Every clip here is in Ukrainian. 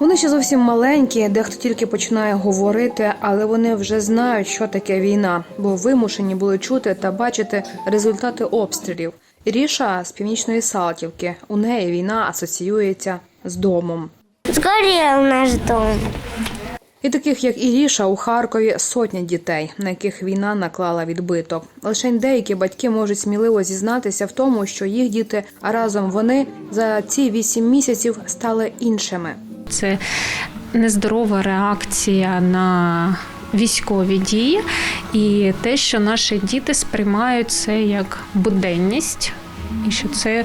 Вони ще зовсім маленькі, дехто тільки починає говорити, але вони вже знають, що таке війна, бо вимушені були чути та бачити результати обстрілів. Ріша з північної Салтівки. У неї війна асоціюється з домом. Сгорел наш дом. І таких, як Іріша, у Харкові сотні дітей, на яких війна наклала відбиток. Лише деякі батьки можуть сміливо зізнатися в тому, що їх діти, а разом вони за ці вісім місяців стали іншими. Це нездорова реакція на військові дії, і те, що наші діти сприймають це як буденність, і що це е,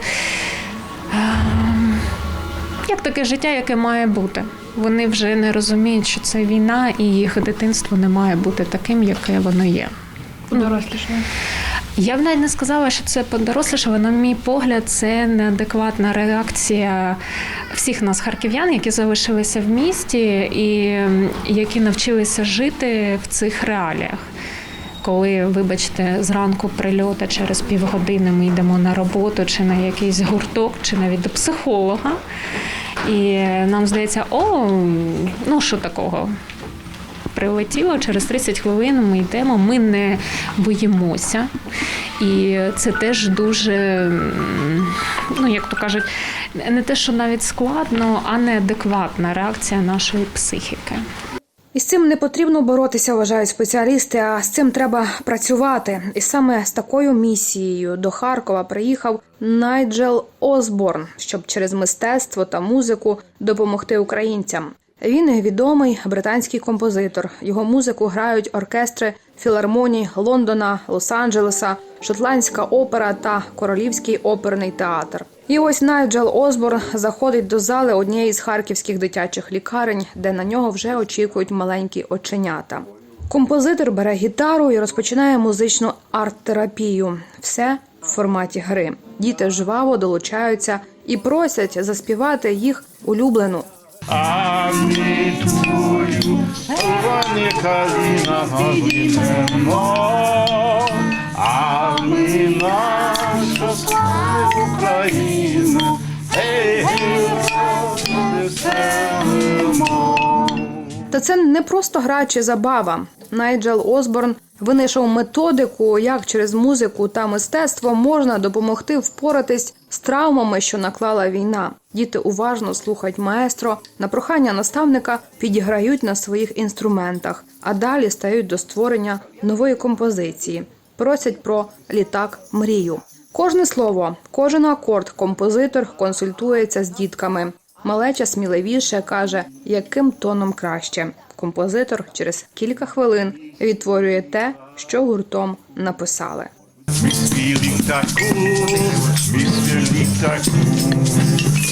як таке життя, яке має бути. Вони вже не розуміють, що це війна, і їх дитинство не має бути таким, яке воно є. Дорослішає. Я б навіть не сказала, що це подорослішало. На мій погляд, це неадекватна реакція всіх нас, харків'ян, які залишилися в місті і які навчилися жити в цих реаліях. Коли, вибачте, зранку прильота через півгодини ми йдемо на роботу, чи на якийсь гурток, чи навіть до психолога. І нам здається, о, ну що такого? Прилетіло через 30 хвилин. Ми йдемо, ми не боїмося. І це теж дуже, ну як то кажуть, не те, що навіть складно, а неадекватна реакція нашої психіки. І з цим не потрібно боротися, вважають спеціалісти. А з цим треба працювати. І саме з такою місією до Харкова приїхав Найджел Осборн, щоб через мистецтво та музику допомогти українцям. Він відомий британський композитор. Його музику грають оркестри філармоній Лондона, Лос-Анджелеса, Шотландська опера та Королівський оперний театр. І ось Найджел Осборн заходить до зали однієї з харківських дитячих лікарень, де на нього вже очікують маленькі оченята. Композитор бере гітару і розпочинає музичну арт-терапію. Все в форматі гри. Діти жваво долучаються і просять заспівати їх улюблену А ми твою рвані каліна Та це не просто гра чи забава. Найджел Осборн винайшов методику, як через музику та мистецтво можна допомогти впоратись з травмами, що наклала війна. Діти уважно слухають маестро, на прохання наставника підіграють на своїх інструментах, а далі стають до створення нової композиції. Просять про літак мрію. Кожне слово, кожен акорд композитор консультується з дітками. Малеча сміливіше каже, яким тоном краще. Композитор через кілька хвилин відтворює те, що гуртом написали. Mi spili taku, mi spili taku.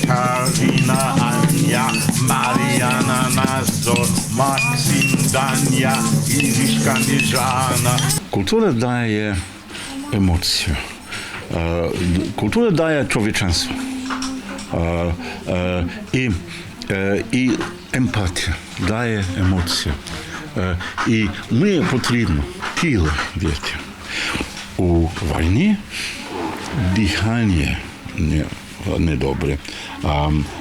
Karina, Ania, Mariana, Nazor, Maksim, Dania, Iriška, Nižana. I, e, i empatija daje emociju. E, I mi je potrebno тіло дітям. У війні дихання не, недобре,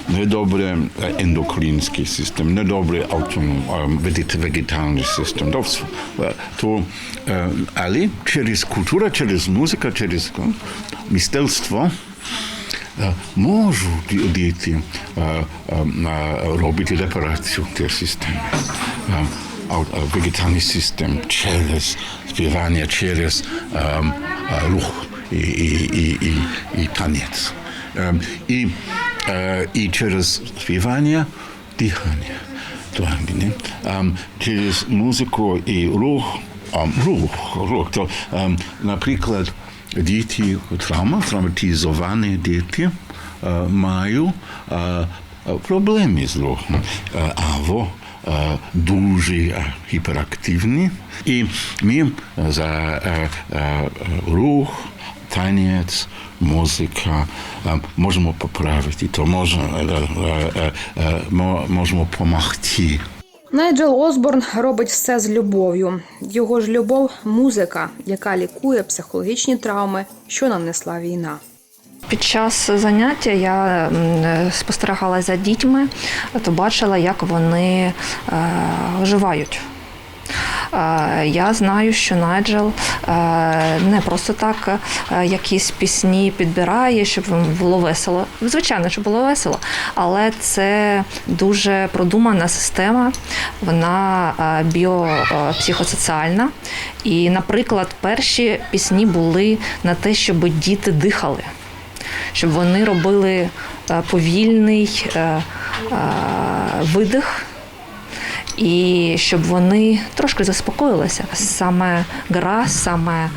недобре ендокринський систем, недобре вегетальний систем. То, е, е, але через культуру, через музику, через е, мистецтво е, можуть діти е, е, е, робити репарацію тієї системи. Е, е, Вегетальний систем через співання, через е, е, рух і, і, і, і, танець. Е, І, е, і через співання дихання. Е, Через музику і рух, рух, рух. То, е, наприклад, діти травма, травматизовані діти е, мають е, проблеми з рухом е, або е, дуже гіперактивні. І ми за е, е, Найджел Осборн робить все з любов'ю. Його ж любов музика, яка лікує психологічні травми, що нанесла війна. Під час заняття я спостерігала за дітьми, то бачила, як вони е, оживають. Е, Я знаю, що Найджел е, не просто так е, якісь пісні підбирає, щоб було весело. Звичайно, щоб було весело, але це дуже продумана система, вона е, біопсихосоціальна. І, наприклад, перші пісні були на те, щоб діти дихали щоб вони робили повільний видих. І щоб вони трошки заспокоїлися. Саме гра, саме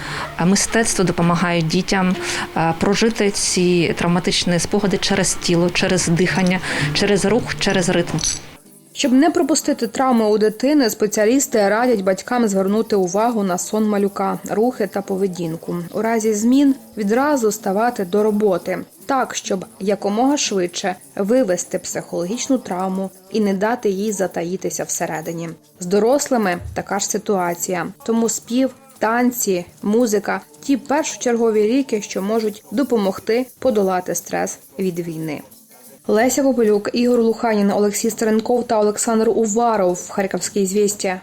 мистецтво допомагає дітям е, прожити ці травматичні спогади через тіло, через дихання, через рух, через ритм. Щоб не пропустити травми у дитини, спеціалісти радять батькам звернути увагу на сон малюка, рухи та поведінку. У разі змін відразу ставати до роботи, так щоб якомога швидше вивести психологічну травму і не дати їй затаїтися всередині. З дорослими така ж ситуація, тому спів. Танці, музика ті першочергові ліки, що можуть допомогти подолати стрес від війни. Леся Попелюк, Ігор Луханін, Олексій Стеренков та Олександр Уваров. Харківські звістя.